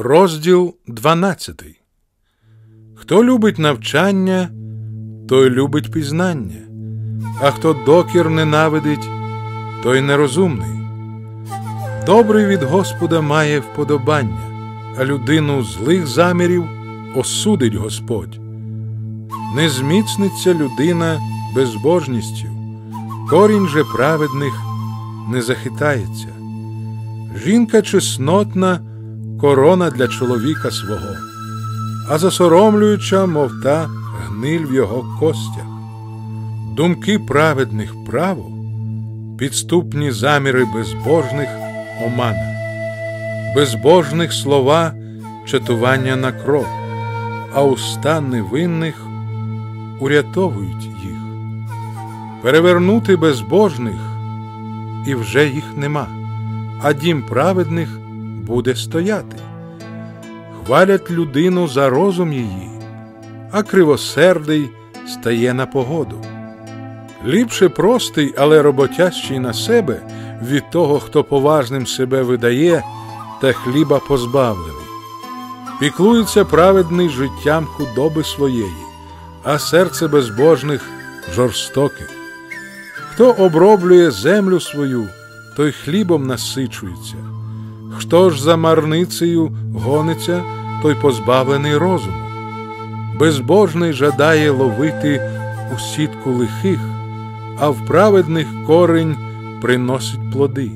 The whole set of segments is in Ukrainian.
Розділ 12. Хто любить навчання, той любить пізнання, а хто докір ненавидить, той нерозумний. Добрий від Господа має вподобання, а людину злих замірів осудить Господь. Не зміцниться людина безбожністю, корінь же праведних не захитається. Жінка чеснотна корона для чоловіка свого, а засоромлююча, мов та гниль в його костях. Думки праведних право, підступні заміри безбожних омана, безбожних слова чатування на кров, а уста невинних урятовують їх. Перевернути безбожних і вже їх нема, а дім праведних буде стояти. Хвалять людину за розум її, а кривосердий стає на погоду. Ліпше простий, але роботящий на себе від того, хто поважним себе видає та хліба позбавлений. Піклується праведний життям худоби своєї, а серце безбожних жорстоке. Хто оброблює землю свою, той хлібом насичується. Хто ж за марницею гониться, той позбавлений розуму. Безбожний жадає ловити у сітку лихих, а в праведних корень приносить плоди.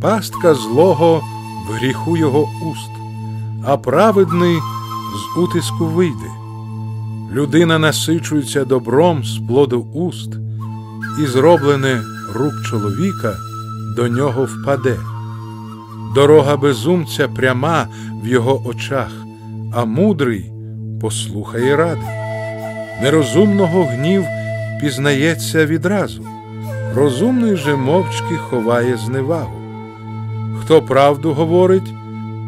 Пастка злого в гріху його уст, а праведний з утиску вийде. Людина насичується добром з плоду уст, і зроблене рук чоловіка до нього впаде. Дорога безумця пряма в його очах, а мудрий послухає ради. Нерозумного гнів пізнається відразу, розумний же мовчки ховає зневагу. Хто правду говорить,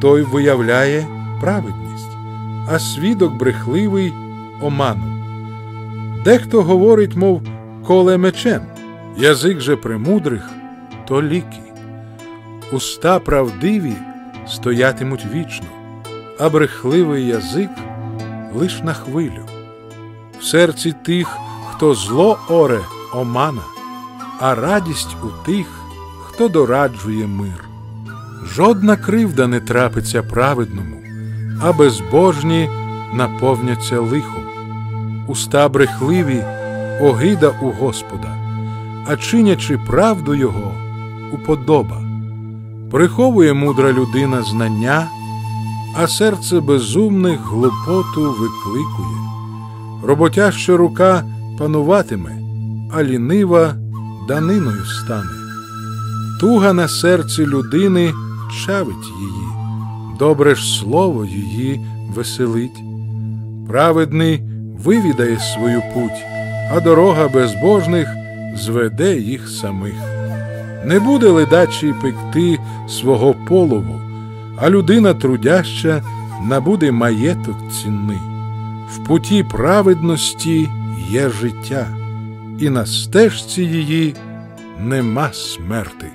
той виявляє праведність, а свідок брехливий оману. Дехто говорить, мов коле мечем, язик же премудрих то ліки. Уста правдиві стоятимуть вічно, а брехливий язик лиш на хвилю. В серці тих, хто зло оре омана, а радість у тих, хто дораджує мир. Жодна кривда не трапиться праведному, а безбожні наповняться лихом. Уста брехливі огида у Господа, а чинячи правду Його уподоба. Приховує мудра людина знання, а серце безумних глупоту викликує. Роботяща рука пануватиме, а лінива даниною стане. Туга на серці людини чавить її, добре ж слово її веселить. Праведний вивідає свою путь, а дорога безбожних зведе їх самих. Не буде ледачі пекти свого полову, а людина трудяща набуде маєток цінний. В путі праведності є життя, і на стежці її нема смерти.